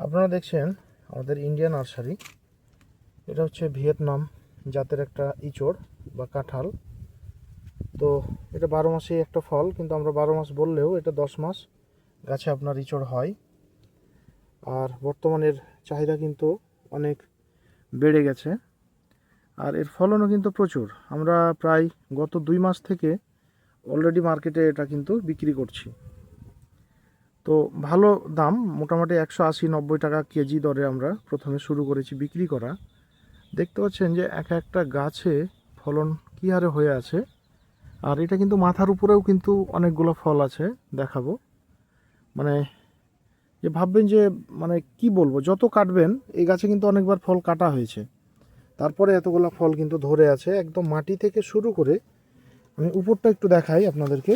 আপনারা দেখছেন আমাদের ইন্ডিয়ান নার্সারি এটা হচ্ছে ভিয়েতনাম জাতের একটা ইচড় বা কাঁঠাল। তো এটা বারো মাসেই একটা ফল, কিন্তু আমরা বারো মাস বললেও এটা দশ মাস গাছে আপনার ইচড় হয়। আর বর্তমানের চাহিদা কিন্তু অনেক বেড়ে গেছে। আর এর ফলনও কিন্তু প্রচুর। আমরা প্রায় গত দুই মাস থেকে অলরেডি মার্কেটে এটা কিন্তু বিক্রি করছি। তো ভালো দাম, মোটামুটি একশো আশি, নব্বই টাকা কেজি দরে আমরা প্রথমে শুরু করেছি বিক্রি করা। দেখতে পাচ্ছেন যে এক একটা গাছে ফলন কী হারে হয়ে আছে, আর এটা কিন্তু মাথার উপরেও কিন্তু অনেকগুলো ফল আছে দেখাবো। মানে যে ভাববেন যে মানে কি বলব, যত কাটবেন, এই গাছে কিন্তু অনেকবার ফল কাটা হয়েছে। তারপরে এতগুলো ফল কিন্তু ধরে আছে, একদম মাটি থেকে শুরু করে, আমি উপরটা একটু দেখাই আপনাদেরকে।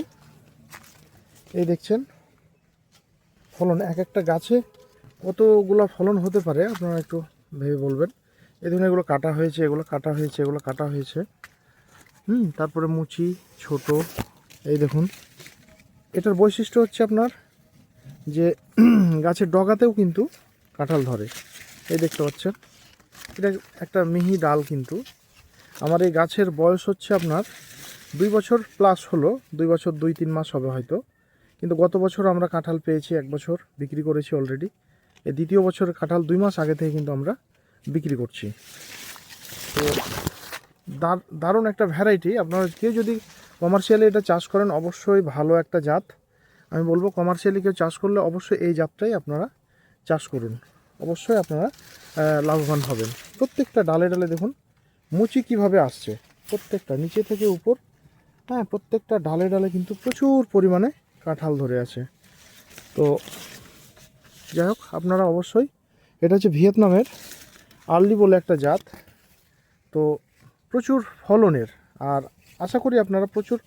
এই দেখছেন ফলন, এক একটা গাছে কতগুলো ফলন হতে পারে, আপনারা একটু ভেবে বলবেন। এই ধরুন এগুলো কাটা হয়েছে, এগুলো কাটা হয়েছে, এগুলো কাটা হয়েছে। হুম, তারপরে মুচি, ছোট, এই দেখুন। এটার বৈশিষ্ট্য হচ্ছে আপনার যে গাছের ডগাতেও কিন্তু কাঁঠাল ধরে। এই দেখতে পাচ্ছেন। এটা একটা মিহি ডাল কিন্তু। আমার এই গাছের বয়স হচ্ছে আপনার দুই বছর প্লাস হলো, দুই বছর দুই তিন মাস হবে হয়তো। কিন্তু গত বছর আমরা কাঁঠাল পেয়েছি এক বছর, বিক্রি করেছি অলরেডি এই দ্বিতীয় বছরের কাঁঠাল দুই মাস আগে থেকে কিন্তু আমরা বিক্রি করছি। তো দার- দারুণ একটা ভ্যারাইটি আপনারা কেউ যদি কমার্শিয়ালি এটা চাষ করেন, অবশ্যই ভালো একটা জাত। আমি বলব কমার্শিয়ালি কেউ চাষ করলে অবশ্যই এই জাতটাই আপনারা চাষ করুন। অবশ্যই আপনারা লাভবান হবেন। প্রত্যেকটা ডালে ডালে দেখুন, মুচি কীভাবে আসছে। প্রত্যেকটা নিচে থেকে উপর হ্যাঁ প্রত্যেকটা ডালে ডালে কিন্তু প্রচুর পরিমাণে কাঁঠাল ধরে আছে। তো যাই হোক, আপনারা অবশ্যই, এটা হচ্ছে ভিয়েতনামের আর্লি বলে একটা জাত। তো প্রচুর ফলনের, আর আশা করি আপনারা প্রচুর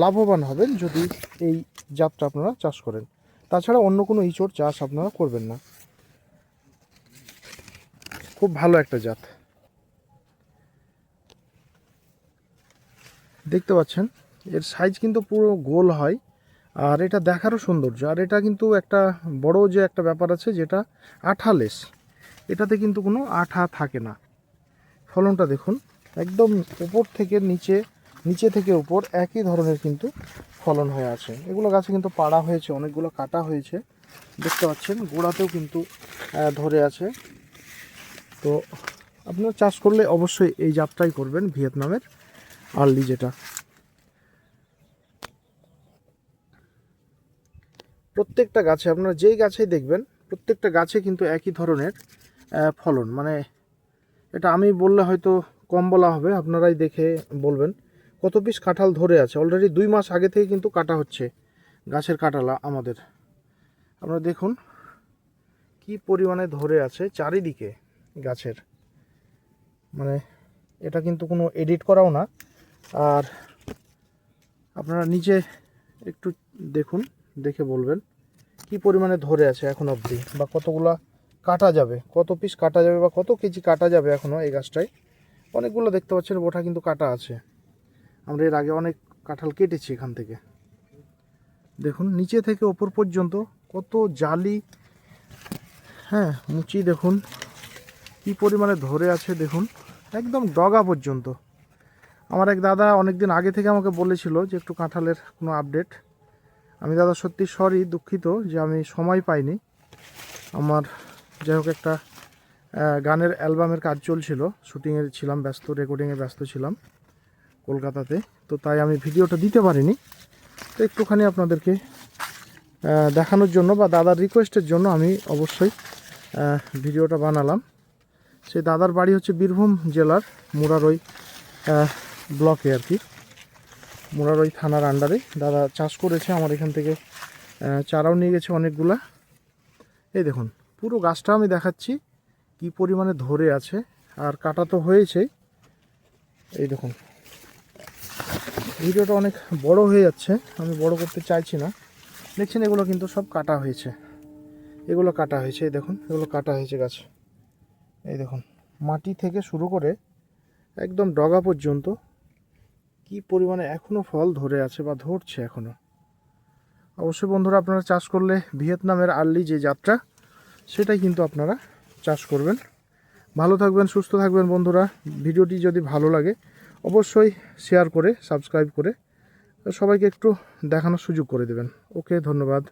লাভবান হবেন যদি এই জাতটা আপনারা চাষ করেন। তাছাড়া অন্য কোনো ইঁচড় চাষ আপনারা করবেন না। খুব ভালো একটা জাত। দেখতে পাচ্ছেন, এর সাইজ কিন্তু পুরো গোল হয়। আর এটা দেখারও সৌন্দর্য। আর এটা কিন্তু একটা বড় যে একটা ব্যাপার আছে যেটা আঠালেস এটাতে কিন্তু কোনো আঠা থাকে না। ফলনটা দেখুন, একদম উপর থেকে নিচে নিচে থেকে উপর একই ধরনের কিন্তু ফলন হয়ে আছে। এগুলো গাছে কিন্তু পাড়া হয়েছে, অনেকগুলো কাটা হয়েছে। দেখতে পাচ্ছেন, গোড়াতেও কিন্তু ধরে আছে। তো আপনারা চাষ করলে অবশ্যই এই জাতটাই করবেন, ভিয়েতনামের আর্লি যেটা। প্রত্যেকটা গাছে, আপনারা যেই গাছেই দেখবেন, প্রত্যেকটা গাছে কিন্তু একই ধরনের ফলন। মানে এটা আমি বললে হয়তো কম বলা হবে, আপনারাই দেখে বলবেন। কত পিস কাঁঠাল ধরে আছে? অলরেডি দুই মাস আগে থেকে কিন্তু কাটা হচ্ছে গাছের কাঁঠাল আমাদের। আপনারা দেখুন কি পরিমাণে ধরে আছে চারিদিকে গাছের। মানে এটা কিন্তু কোনো এডিট করাও না। আর আপনারা নিচে একটু দেখুন। দেখে বলবেন। কি পরিমাণে ধরে আছে এখন অবধি? বা কতগুলা কাটা যাবে? কত পিস কাটা যাবে বা কত কেজি কাটা যাবে এখনও এই গাছটায়? অনেকগুলো দেখতে পাচ্ছেন ওটা কিন্তু কাটা আছে। আমরা এর আগে অনেক কাঁঠাল কেটেছি এখান থেকে। দেখুন, নিচে থেকে ওপর পর্যন্ত কত জালি। হ্যাঁ মুচি দেখুন। কি পরিমাণে ধরে আছে দেখুন। একদম ডগা পর্যন্ত। আমার এক দাদা অনেক দিন আগে থেকে আমাকে বলেছিল যে একটু কাঁঠালের কোনো আপডেট আমি দাদা সত্যি সরি দুঃখিত যে আমি সময় পাইনি। আমার যাই হোক একটা গানের অ্যালবামের কাজ চলছিল। শুটিংয়ে ছিলাম ব্যস্ত রেকর্ডিংয়ে ব্যস্ত ছিলাম কলকাতাতে। তো তাই আমি ভিডিওটা দিতে পারিনি। তো একটুখানি আপনাদেরকে দেখানোর জন্য বা দাদার রিকোয়েস্টের জন্য আমি অবশ্যই ভিডিওটা বানালাম। সেই দাদার বাড়ি হচ্ছে বীরভূম জেলার মুরারই ব্লকে আর কি। মুরারই থানার আন্ডারে দাদা চাষ করেছে আমার এখান থেকে চারাও নিয়ে গেছে অনেকগুলা। এই দেখুন, পুরো গাছটা আমি দেখাচ্ছি, কি পরিমাণে ধরে আছে, আর কাটা তো হয়েছেই এই দেখুন, ভিডিওটা অনেক বড় হয়ে যাচ্ছে, আমি বড় করতে চাইছি না। দেখছেন, এগুলো কিন্তু সব কাটা হয়েছে। এগুলো কাটা হয়েছে, এই দেখুন, এগুলো কাটা হয়েছে গাছ। এই দেখুন, মাটি থেকে শুরু করে একদম ডগা পর্যন্ত কি পরিমাণে এখনও ফল ধরে আছে বা ধরছে এখনও অবশ্যই বন্ধুরা, আপনারা চাষ করলে ভিয়েতনামের আর্লি যে যাত্রা, সেটাই কিন্তু আপনারা চাষ করবেন। ভালো থাকবেন, সুস্থ থাকবেন বন্ধুরা। ভিডিওটি যদি ভালো লাগে, অবশ্যই শেয়ার করে সাবস্ক্রাইব করে, সবাইকে একটু দেখানোর সুযোগ করে দেবেন। ওকে, ধন্যবাদ।